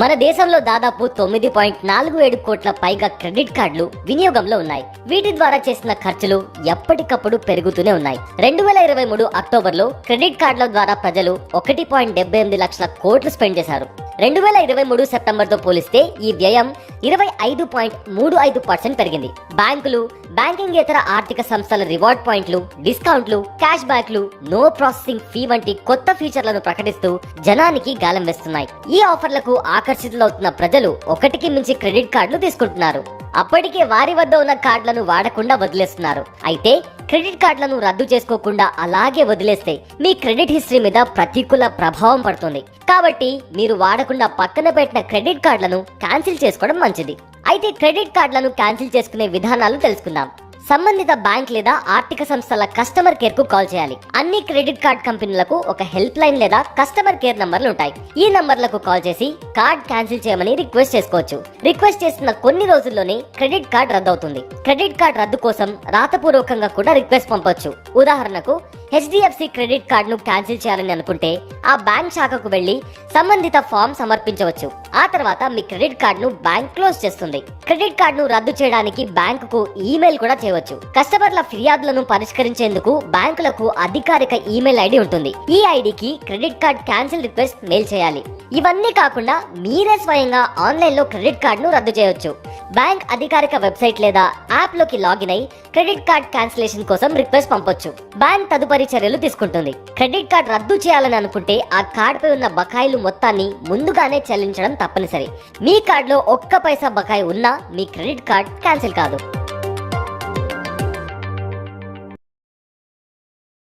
మన దేశంలో దాదాపు తొమ్మిది పాయింట్ నాలుగు ఏడు కోట్ల పైగా క్రెడిట్ కార్డులు వినియోగంలో ఉన్నాయి. వీటి ద్వారా చేసిన ఖర్చులు ఎప్పటికప్పుడు పెరుగుతూనే ఉన్నాయి. రెండు వేల ఇరవై మూడు అక్టోబర్లో క్రెడిట్ కార్డుల ద్వారా ప్రజలు ఒకటి పాయింట్ డెబ్బై ఎనిమిది లక్షల కోట్లు స్పెండ్ చేశారు. రెండు వేల ఇరవై మూడు సెప్టెంబర్తో పోలిస్తే ఈ వ్యయం ఇరవై ఐదు పాయింట్ మూడు ఐదు పర్సెంట్ పెరిగింది. బ్యాంకులు బ్యాంకింగ్ ఇతర ఆర్థిక సంస్థల రివార్డ్ పాయింట్లు డిస్కౌంట్లు క్యాష్ బ్యాక్లు నో ప్రాసెసింగ్ ఫీ వంటి కొత్త ఫీచర్లను ప్రకటిస్తూ జనానికి గాలం వేస్తున్నాయి. ఈ ఆఫర్లకు ఆకర్షితులవుతున్న ప్రజలు ఒకటికి మించి క్రెడిట్ కార్డులు తీసుకుంటున్నారు. అప్పటికే వారి వద్ద ఉన్న కార్డులను వాడకుండా వదిలేస్తున్నారు. అయితే క్రెడిట్ కార్డులను రద్దు చేసుకోకుండా అలాగే వదిలేస్తే మీ క్రెడిట్ హిస్టరీ మీద ప్రతికూల ప్రభావం పడుతుంది. కాబట్టి మీరు వాడకుండా పక్కన పెట్టిన క్రెడిట్ కార్డులను క్యాన్సిల్ చేసుకోవడం మంచిది. అయితే క్రెడిట్ కార్డులను క్యాన్సిల్ చేసుకునే విధానాలు తెలుసుకుందాం. సంబంధిత బ్యాంక్ లేదా ఆర్థిక సంస్థల కస్టమర్ కేర్కు కాల్ చేయాలి. అన్ని క్రెడిట్ కార్డ్ కంపెనీలకు ఒక హెల్ప్ లైన్ లేదా కస్టమర్ కేర్ నంబర్లు ఉంటాయి. ఈ నంబర్లకు కాల్ చేసి కార్డ్ క్యాన్సిల్ చేయమని రిక్వెస్ట్ చేసుకోవచ్చు. రిక్వెస్ట్ చేసిన కొన్ని రోజుల్లోనే క్రెడిట్ కార్డ్ రద్దు అవుతుంది క్రెడిట్ కార్డ్ రద్దు కోసం రాతపూర్వకంగా కూడా రిక్వెస్ట్ పంపొచ్చు. ఉదాహరణకు హెచ్డిఎఫ్సి క్రెడిట్ కార్డ్ను క్యాన్సిల్ చేయాలని అనుకుంటే ఆ బ్యాంక్ శాఖకు వెళ్ళి సంబంధిత ఫామ్ సమర్పించవచ్చు. ఆ తర్వాత మీ క్రెడిట్ కార్డ్ను బ్యాంక్ క్లోజ్ చేస్తుంది. క్రెడిట్ కార్డ్ను రద్దు చేయడానికి బ్యాంకుకు ఈమెయిల్ కూడా చేయవచ్చు. కస్టమర్ల ఫిర్యాదులను పరిష్కరించేందుకు బ్యాంకులకు అధికారిక ఈమెయిల్ ఐడి ఉంటుంది. ఈ ఐడికి credit card cancel request mail చేయాలి. ఇవన్నీ కాకుండా మీరే స్వయంగా ఆన్లైన్లో క్రెడిట్ కార్డును రద్దు చేయవచ్చు బ్యాంక్ అధికారిక వెబ్సైట్ లేదా యాప్లోకి లాగిన్ అయి క్రెడిట్ కార్డ్ క్యాన్సిలేషన్ కోసం రిక్వెస్ట్ పంపొచ్చు. బ్యాంక్ తదుపరి చర్యలు తీసుకుంటుంది. క్రెడిట్ కార్డ్ రద్దు చేయాలని అనుకుంటే ఆ కార్డ్ పై ఉన్న బకాయిలు మొత్తాన్ని ముందుగానే చెల్లించడం తప్పనిసరి. మీ కార్డులో ఒక్క పైసా బకాయి ఉన్నా మీ క్రెడిట్ కార్డ్ క్యాన్సిల్ కాదు.